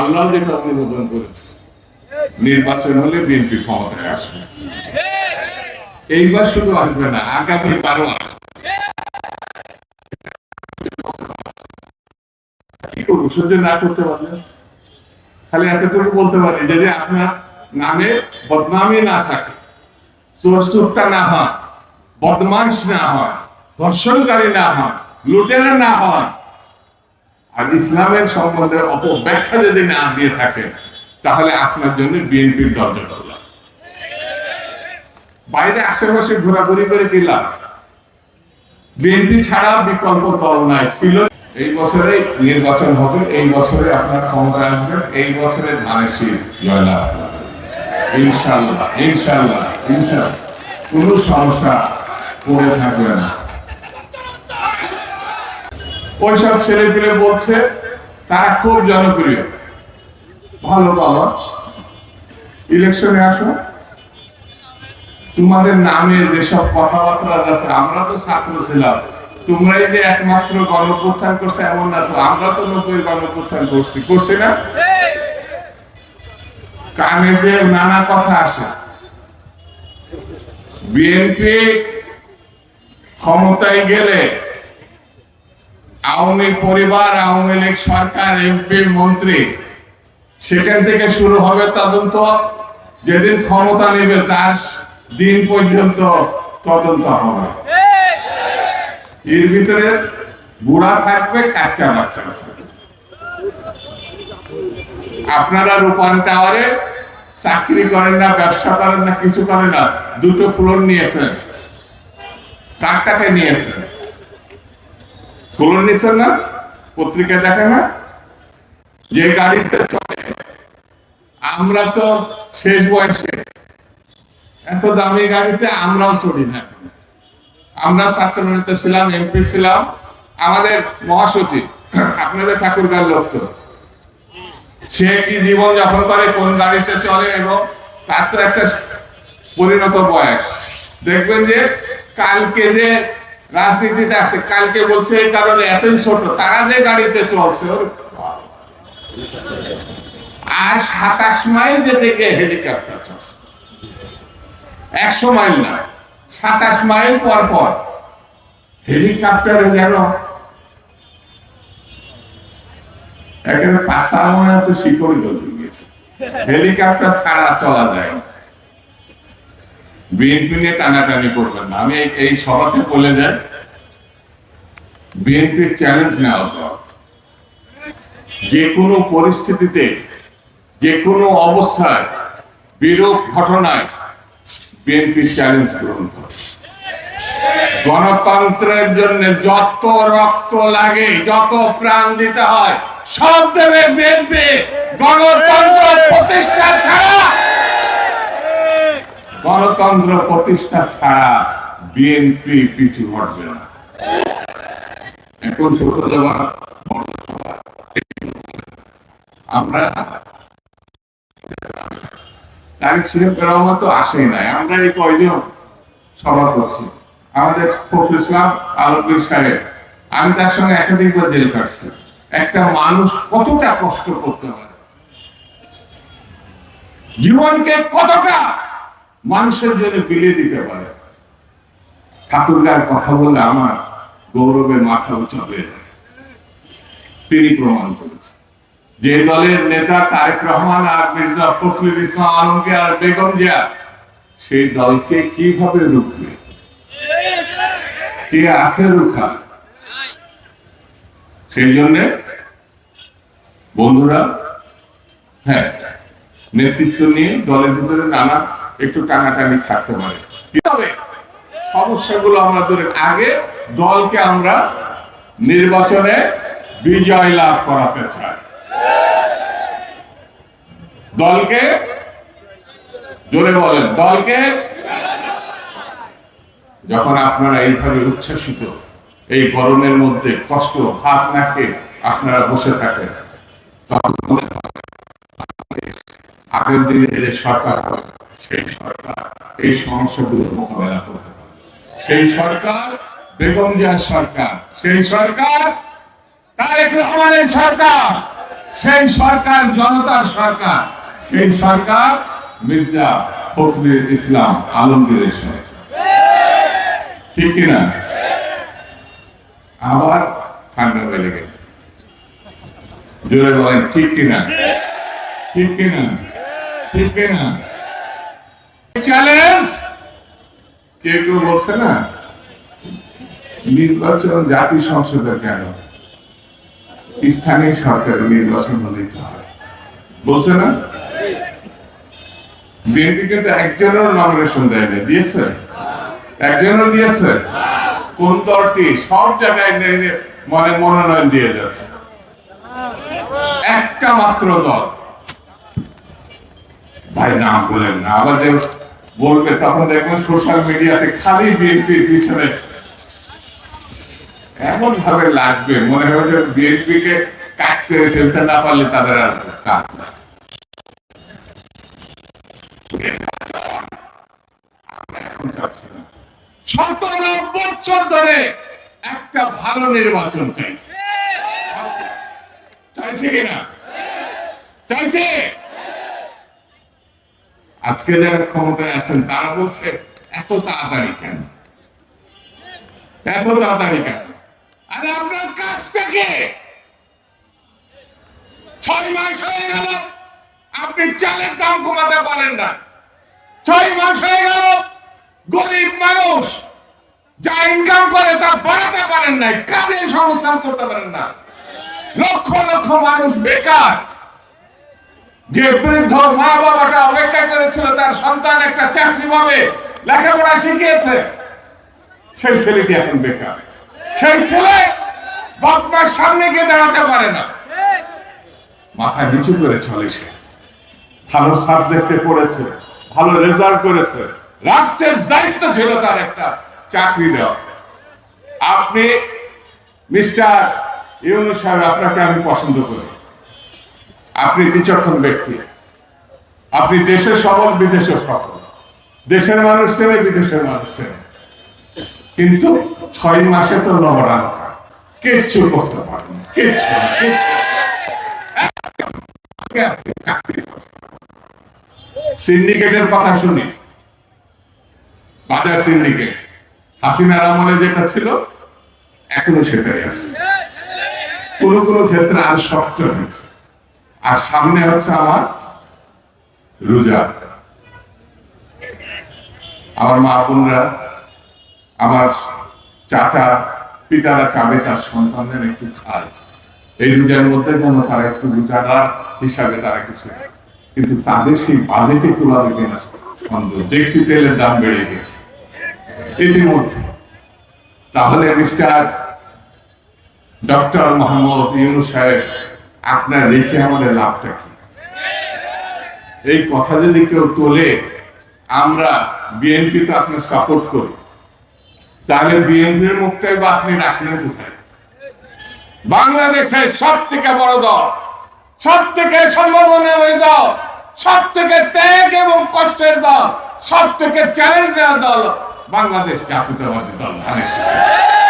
আল্লাহ যেটা অনুমোদন করেছে, নির্বাচন হলে বিএনপি ক্ষমতায় আসবে। এইবার শুধু আসবে না, আগামী বারো কি করব, সহ্য না করতে খালি বলতে পারি যদি আপনার নামে বদনামি না থাকে, চোরচুরটা না হয় বদমাস না হয়, ধর্ষণকারী না হয়, লুটেরা না হয় আর ইসলামের সম্বন্ধে অপব্যাখ্যা যদি না দিয়ে থাকেন তাহলে আপনার জন্য বিএনপির দরজা খোলা। বাইরে আশেপাশে ঘোরাঘুরি করে লাভ? বিএনপি ছাড়া বিকল্প দল নাই, ছিল। এই বছরে নির্বাচন হবে, এই বছরে আপনার ক্ষমতা আসবেন এই বছরে ধানের শীত জয়লাভ। ইনশাল্লাহ ইনশাল্লাহ ইনশাল্লাহ। কোনো সমস্যা পড়ে থাকবে না। ওইসব ছেলে পেলে বলছে, তারা খুব জনপ্রিয়। ভালো বাবা। ইলেকশনে আসো। তোমাদের নামে যেসব কথাবার্তা আছে, আমরা তো ছাত্র ছিলাম। তোমরাই যে একমাত্র গণপ্রত্থান করছে, এমন না তো। আমরা তো নব্বই গণপ্রত্থান করছি। করছি না? কানে যে নানা কথা আসে। বিএনপি ক্ষমতায় গেলে আওয়ামী পরিবার, আওয়ামী লীগ সরকার এমপি মন্ত্রী, সেখান থেকে শুরু হবে তদন্ত। যেদিন ক্ষমতা নেবে তার দিন পর্যন্ত তদন্ত হবে। এর ভিতরে বুড়া থাকবে কাচ্চা বাচ্চা থাকবে। আপনারা রূপান টাওয়ারে চাকরি করেন না, ব্যবসা করেন না, কিছু করেন না, দুটো ফ্লোর নিয়েছেন। টাকায় নিয়েছেন। ফ্লোর নিয়েছেন না, পত্রিকা দেখে না। যে গাড়িতে চলে আমরা তো শেষ বয়সে। এত দামি গাড়িতে আমরাও চড়ি না। আমরা ছাত্র নেতা ছিলাম, এমপি ছিলাম। আমাদের মহাসচিব, আপনাদের ঠাকুরগার লোক তো। সে কি জীবন যাপন করে, কোন গাড়িতে চলে এবং তার তো একটা পরিণত বয়স। দেখবেন যে কালকে যে রাজনীতিতে আছে, কালকে বলছে এই কারণে এতই ছোট, তারা যে গাড়িতে চলছে আর সাতাশ মাইল যেতে গিয়ে হেলিকপ্টার চলছে। একশো মাইল না, সাতাশ মাইল পর পর হেলিকপ্টারে যেন এখানে পাশা মনে আছে, শিকড়ি গিয়েছে। হেলিকপ্টার ছাড়া চলা যায়। বিএনপি নিয়ে টানাটানি করবেন না। আমি এই- সভাতে বলে যাই বিএনপির চ্যালেঞ্জ নেওয়া দরকার যে কোনো পরিস্থিতিতে, যে কোনো অবস্থায়, বিরূপ ঘটনায় বিএনপির চ্যালেঞ্জ গ্রহণ করে গণতন্ত্রের জন্য যত রক্ত লাগে, যত প্রাণ দিতে হয়, সব দেবে বিএনপি গণতন্ত্র প্রতিষ্ঠা ছাড়া গণতন্ত্র প্রতিষ্ঠা ছাড়া বিএনপি পিছু হটবে না। এখন ছোট আমরা তারিখ তো আসেই নাই। আমরা এই সভা করছি? আমাদের ফখরুল ইসলাম, আলমগীর সাহেব। আমি তার সঙ্গে একাধিকবার জেল কাটছি একটা মানুষ কতটা কষ্ট করতে পারে? জীবনকে কতটা মানুষের জন্য বিলিয়ে দিতে পারে। ঠাকুরগার কথা বলে আমার গৌরবের মাথা উঁচা হয়ে যায়। তিনি প্রমাণ করেছেন। যে দলের নেতা তারেক রহমান আর মির্জা ফখরুল ইসলাম আলমগীর আর বেগম জিয়া, সেই দলকে কীভাবে রুখবে? কে আছে রুখা? সেই জন্য, বন্ধুরা হ্যাঁ নেতৃত্ব নিয়ে দলের ভিতরে নানা একটু টানাটানি থাকতে পারে। তবে সমস্যাগুলো আমরা ধরে আগে দলকে আমরা নির্বাচনে বিজয় লাভ করাতে চাই। দলকে জোরে বলেন, দলকে যখন আপনারা এইভাবে উচ্ছ্বাসিত, এই গরমের মধ্যে কষ্ট, ভাত না খেয়ে আপনারা বসে থাকেন, তখন আগের দিনে সরকার হয় সেই সরকার এই সমস্যাগুলো মোকাবেলা করতে পারে সেই সরকার, বেগম জিয়া সরকার, সেই সরকার, তারেক রহমানের সরকার, সেই সরকার জনতার সরকার, সেই সরকার মির্জা ফখরুল ইসলাম আলমগীরের সরকার। ঠিক কিনা আবার ঠান্ডা বেড়ে গেল। জোরে বলেন, ঠিক কিনা ঠিক কিনা ঠিক কিনা চ্যালেঞ্জ কে কেউ বলছে না? নির্বাচন জাতীয় সংসদের কেন? স্থানীয় সরকারের নির্বাচন হলেই তো হয়। বলছে না? বিএনপি কিন্তু একজনের নমিনেশন দেয়নি। দিয়েছে? একজনও দিয়েছে? কোন দলটি? সব জায়গায় নে- নে- মনে মনোনয়ন দিয়ে যাচ্ছে। একটা মাত্র দল। ভাই নাম বলেন না। আবার বলবে, তখন দেখবেন সোশ্যাল মিডিয়াতে খালি বিএনপির পিছনে এমন ভাবে লাগবে, মনে হবে যে বিএনপি কে কাট করে ফেলতে না পারলে তাদের আর কাজ না। একটা ভালো নির্বাচন চাইছে। চাইছে কিনা চাইছে? আজকে যারা ক্ষমতায় আছেন, তারা বলছে, এত তাড়াতাড়ি কেন? এত তাড়াতাড়ি কেন? আরে আপনার কাজটাকে ছয় মাস হয়ে গেল, আপনি চালের দাম কমাতে পারেন না। ছয় মাস হয়ে গেল, গরিব মানুষ, যা ইনকাম করে তা বাড়াতে পারেন নাই কাজে সংস্থান করতে পারেন না। লক্ষ লক্ষ মানুষ বেকার। যে বৃদ্ধ মা বাবাটা অপেক্ষা করেছিল, তার সন্তান একটা চাকরি পাবে, লেখাপড়া শিখিয়েছে। সেই ছেলেটি এখন বেকার। সেই ছেলে বাপ মার সামনে গিয়ে দাঁড়াতে পারে না। মাথা নিচু করে চলে সে। ভালো সাবজেক্টে পড়েছে, ভালো রেজাল্ট করেছে। রাষ্ট্রের দায়িত্ব ছিল তার একটা চাকরি দেওয়া। আপনি মিস্টার ইউনুস সাহেব, আপনাকে আমি পছন্দ করি। আপনি বিচক্ষণ ব্যক্তি। আপনি দেশের সবল বিদেশের সফল। দেশের মানুষ চেনে, বিদেশের মানুষ চেনে। কিন্তু ছয় মাসে তো লবণান কিচ্ছু করতে পারেন কিচ্ছু কিচ্ছু সিন্ডিকেটের কথা শুনি। বাজার সিন্ডিকেট। হাসিনার আমলে যেটা ছিল, এখনও সেটাই আছে। কোনো কোনো ক্ষেত্রে আর শক্ত হয়েছে। আর সামনে হচ্ছে আমার রোজা। আমার মা বোনরা, আমার চাচা, পিতারা চাবে তার সন্তানদের একটু খায়। এই রোজার মধ্যে যেন তারা একটু রোজাদার হিসাবে তারা কিছু কিন্তু তাদের সেই বাজেটে কুলাবে কিনা সন্দেহ দেখছি তেলের দাম বেড়ে গেছে। ইতিমধ্যে। তাহলে মিস্টার ডক্টর মোহাম্মদ ইউনুস সাহেব আপনার রেখে আমাদের লাভটা কি? এই কথা যদি কেউ তোলে, আমরা বিএনপি তো আপনার সাপোর্ট করি। তাহলে বিএনপির মুখটাই বা আপনি রাখলেন কোথায়? বাংলাদেশের সব থেকে বড় দল সব থেকে সম্ভাবনা সম্ভাবনাময় দল সব থেকে ত্যাগ এবং কষ্টের দল সব থেকে চ্যালেঞ্জ নেওয়া দল বাংলাদেশ জাতীয়তাবাদী দল, ধানের।